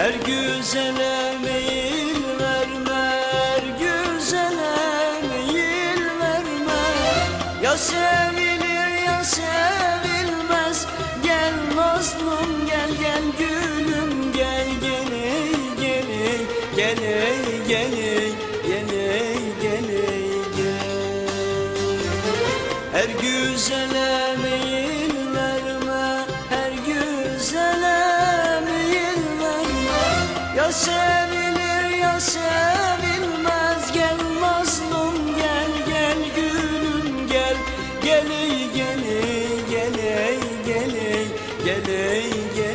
Her güzele meyil verme Her güzele meyil verme Ya sevilir ya sevilmez Gel mazlum gel gel gülüm Gel gel ey gel ey Gel ey gel ey Gel ey gel ey gel. Her güzele Ya sevilir ya sevilmez Gel mazlum gel gel gülüm gel. Gel ey gel ey gel ey gel ey Gel ey gel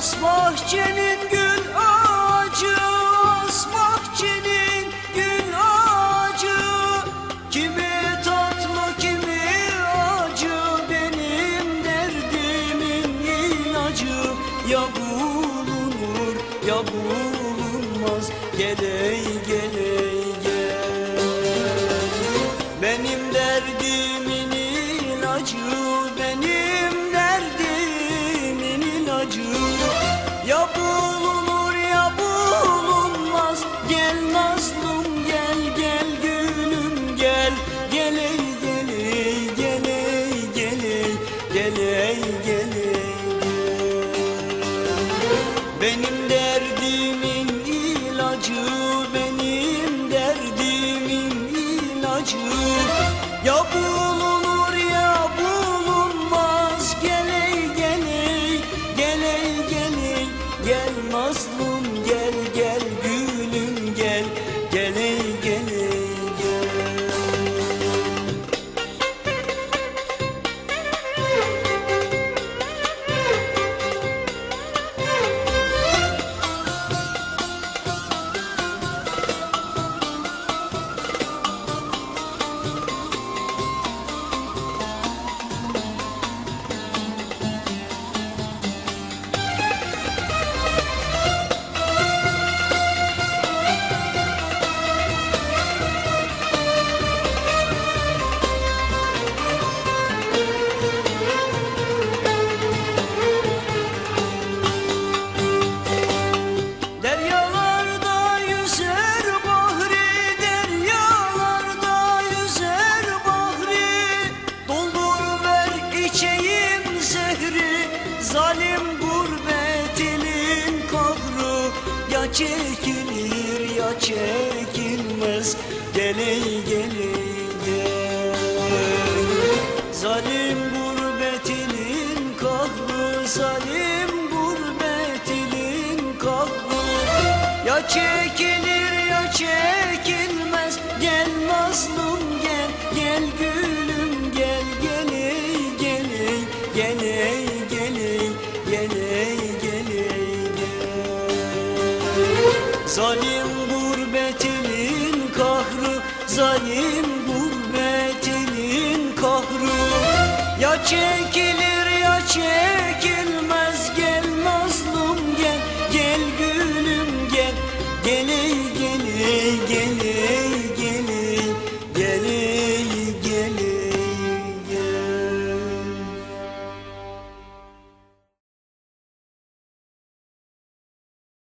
Has bahçenin gül ağacı Has bahçenin gül ağacı. Kimi tatlı kimi acı Benim derdimin ilacı. Ya bulunur ya bulunmaz Gel ey Gel ey gel ey gel ey gel ey Gel ey gel ey gel benim derdimin ilacı benim derdimin ilacı. Ya gel ey gel ey gel Zalim gurbetinin kahru, zalim gurbetinin kahru Ya çekilir ya çekilmez Gel mazlum gel gel gülüm gel Gel ey gel ey gel ey gel. Ey Gel ey gel ey gel Zalim gurbetinin kahru Zalim gurbetinin kahru. Ya çekilir ya çekilir